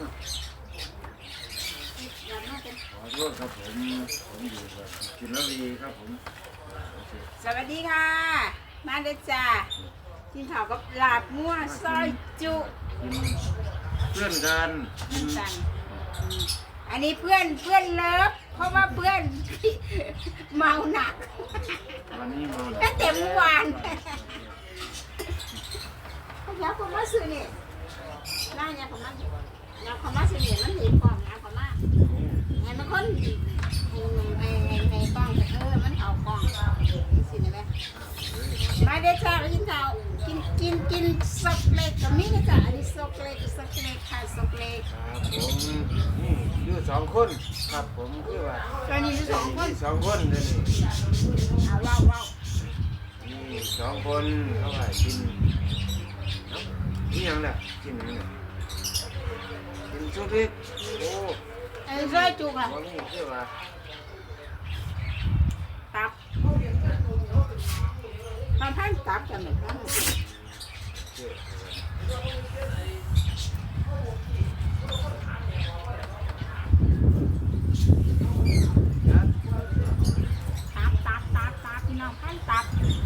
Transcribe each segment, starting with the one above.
อย่ามาเป็นขอโทษครับผมผมอยู่กับกินแล้วดีครับผมโอเคสวัสดีค่ะ มาเด้อจ้ากินข้าวกับลาบงัวซอยจุกินเพื่อนกันกินสั่งอืมอันนี้เพื่อนเพื่อนเลิฟเพราะว่าเพื่อน เมาหนักวันนี้มาตั้งแต่เมื่อวาน เขาอยากเขามาซื้อนี่น่าอยากเขามาอยากเขามาซื้อนี่มันหนีกล่องอยากเขามาไงมันคนไอ้ไอ้ไอ้กล้องเออมันเอากล้องสิได้ไหมมาเด้อจ้าไปกินข้าว กินกินกินซอกเล็กกับมีนะจ้ะอันนี้ซอกเล็กซอกเล็กค่ะซอกเล็กครับผมนี่อยู่สองคนครับผมคือว่าตอนนี้มีสองคนมีสองคนเลยวนี่เอาเล่าเล่ามีสองคนเขาว่ากินเอ้านี่ยังล่ะกินยังล่ะกินซุปพริกโอ้ไอ้ซอยจุกอะวันนี้คือว่าตับทำให้ตับกันไหมครับเชื่อ ตับตับตับตับพี่น้องพันตับอืม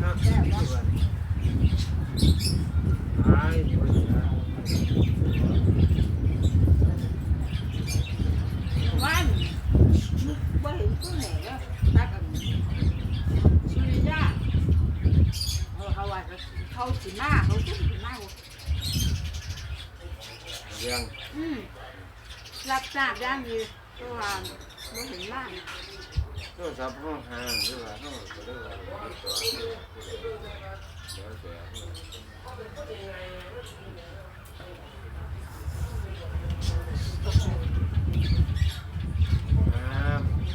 ครับคือว่าไอ้นี่ว่าจะ วันว่าเห็นผู้ไหนแล้วตักกันสุริยะเออเขาว่าเขาสิมาเขาขึ้นสิมาเรื่องอืมรับทราบย่างดีตัวว่าไม่เห็นมากโทรศัพท์ห้องห่างหรือว่าห้องก็เรียกว่าติดต่อแล้วแต่มา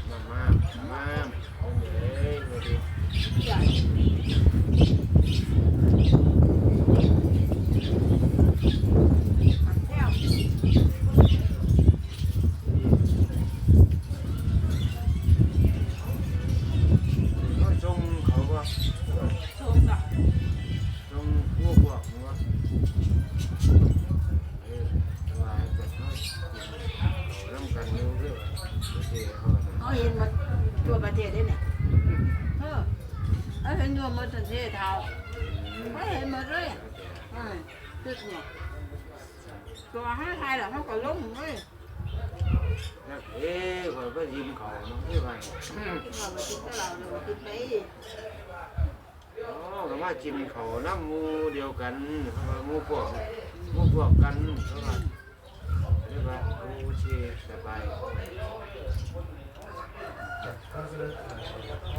มามามาเฮ้ยมาดิ ใหญ่ผักแก้ว ก็จงเขาว่า ชมกับ จงพวกพวกว่าเออว่าจะเขา เริ่มกันเร็วเรื่อยโอเคเขาเขาเห็นหมดตัวประเทศได้เนี่ยเออเขาเห็นตัวหมดประเทศเท่าเขาเห็นหมดเลยอืมตึกเนี่ยตัวห้าไทยเหรอเขาก็ล้มเลยเอ๊ะเขาก็ยิ้มเขาเนาะที่ว่าเราไปกินกับเราเรากินไปอ๋อก็ว่ากินเขาน้ำมูเดียวกันเขาว่ามูพวกมูพวกกันเขาว่าเรียกว่าโอ เพื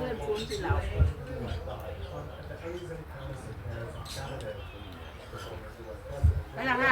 ่อนฟุ้นสิเราไปล้วค่ะ